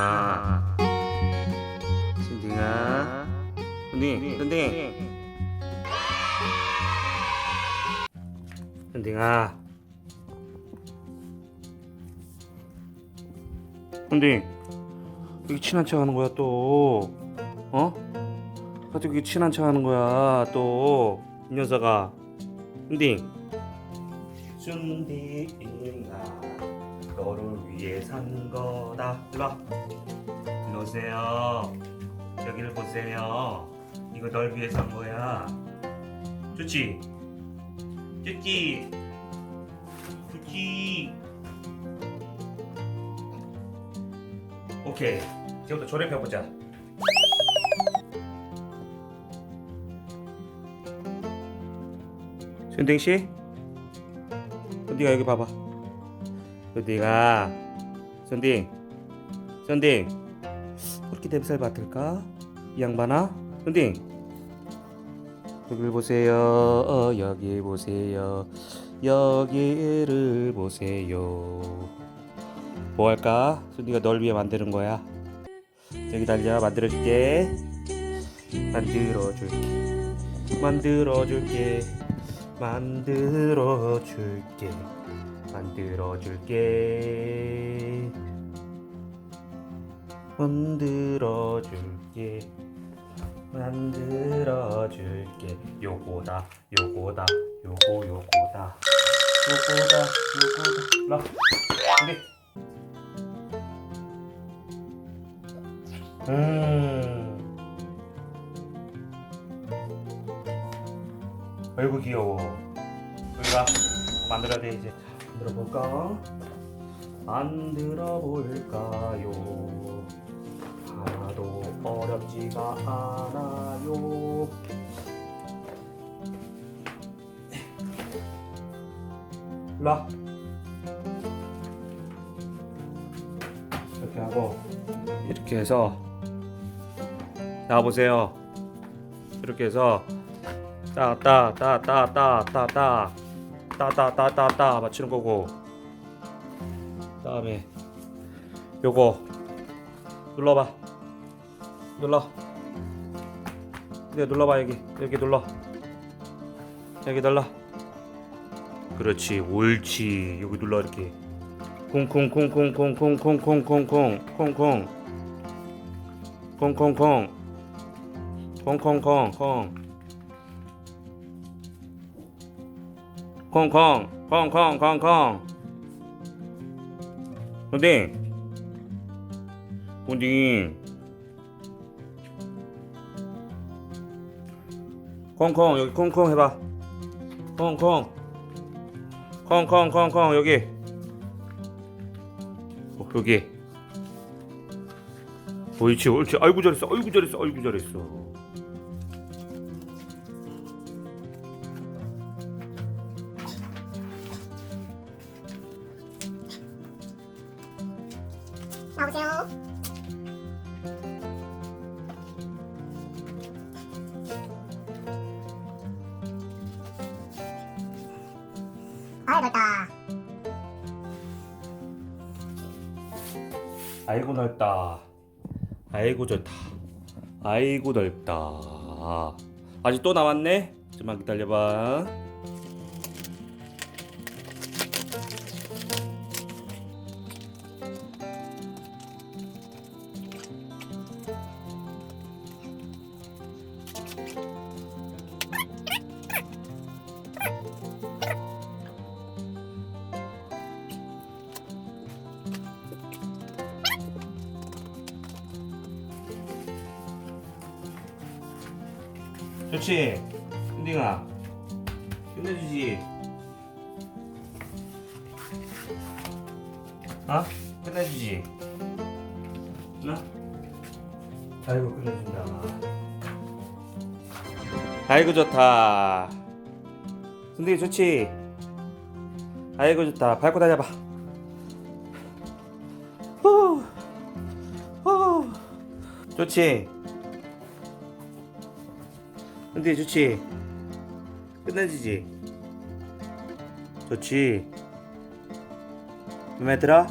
선딩아 선딩아 선딩 선딩 선딩아 선딩 여기 친한 척 하는 거야 또? 어? 갑자기 여기 친한 척 하는 거야 또? 이 녀석아. 선딩 순딩아 너를 위해 산 거다. 일로 와. 일로 오세요. 여기를 보세요. 이거 널 위해 산 거야. 좋지? 좋지? 좋지? 오케이. 지금부터 조립해보자. 순딩 씨? 순딩아 여기 봐봐. 선딩아 선딩 선딩 그렇게 냄새를 맡을까? 이 양반아? 선딩 여기를 보세요. 어, 여기 보세요. 여기를 보세요. 뭐 할까? 선딩아 널 위해 만드는 거야. 여기 달려. 만들어줄게. 만들어줄게. 만들어줄게. 만들어줄게 만들어줄게. 만들어줄게. 만들어줄게. 요거다 요거다 요거 요거다. 요거다 요거다. 라 여기 음. 아이고 귀여워. 여기가 만들어야 돼 이제 만들어 볼까? 만들어 볼까요? 하나도 어렵지가 않아요. 라 이렇게 하고 이렇게 해서 나와 보세요. 이렇게 해서 따따따따따따따 따따따따따 맞추는 거고 다음에 요거 눌러봐 눌러 네 눌러봐 여기 여기 눌러 여기 눌러 그렇지 옳지 여기 눌러 이렇게 콩콩콩콩콩콩콩콩콩콩 콩콩 콩콩콩 콩콩콩콩 콩 콩 콩콩 콩콩 근데 근데 콩콩 여기 콩콩 해봐. 콩콩. 콩콩 콩콩 여기. 어, 여기. 옳지 옳지 아이고 잘했어 아이고 잘했어 아이고 잘했어 나오세요. 아, 넓다. 아이고 넓다. 아이고 좋다. 아이고 넓다. 아직 또 남았네. 좀만 기다려봐. 좋지. 흔딩아. 끝내주지. 어? 끝내주지. 나? 아이고 끝내준다. 아이고 좋다. 흔딩이 좋지. 아이고 좋다. 밟고 다녀봐. 후. 후. 좋지. 근데 좋지? 끝내주지? 좋지? 맘에 들어?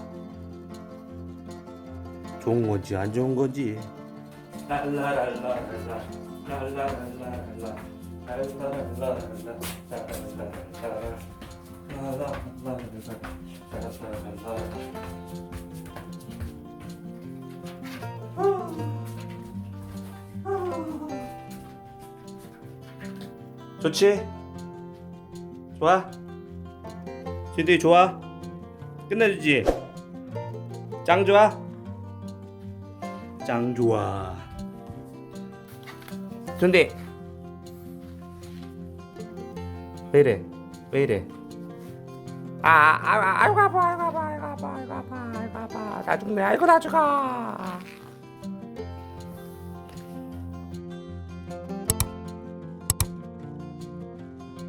좋은 건지 안 좋은 건지 좋지? 좋아? 진들이 좋아? 끝내주지? 짱 좋아? 짱 좋아 근데 왜 이래? 왜 이래? 아, 아, 아, 아이고 아파, 아이고 아파, 아이고 아파, 아이고 아파, 아이고 아파, 나 죽네, 아이고 나 죽어.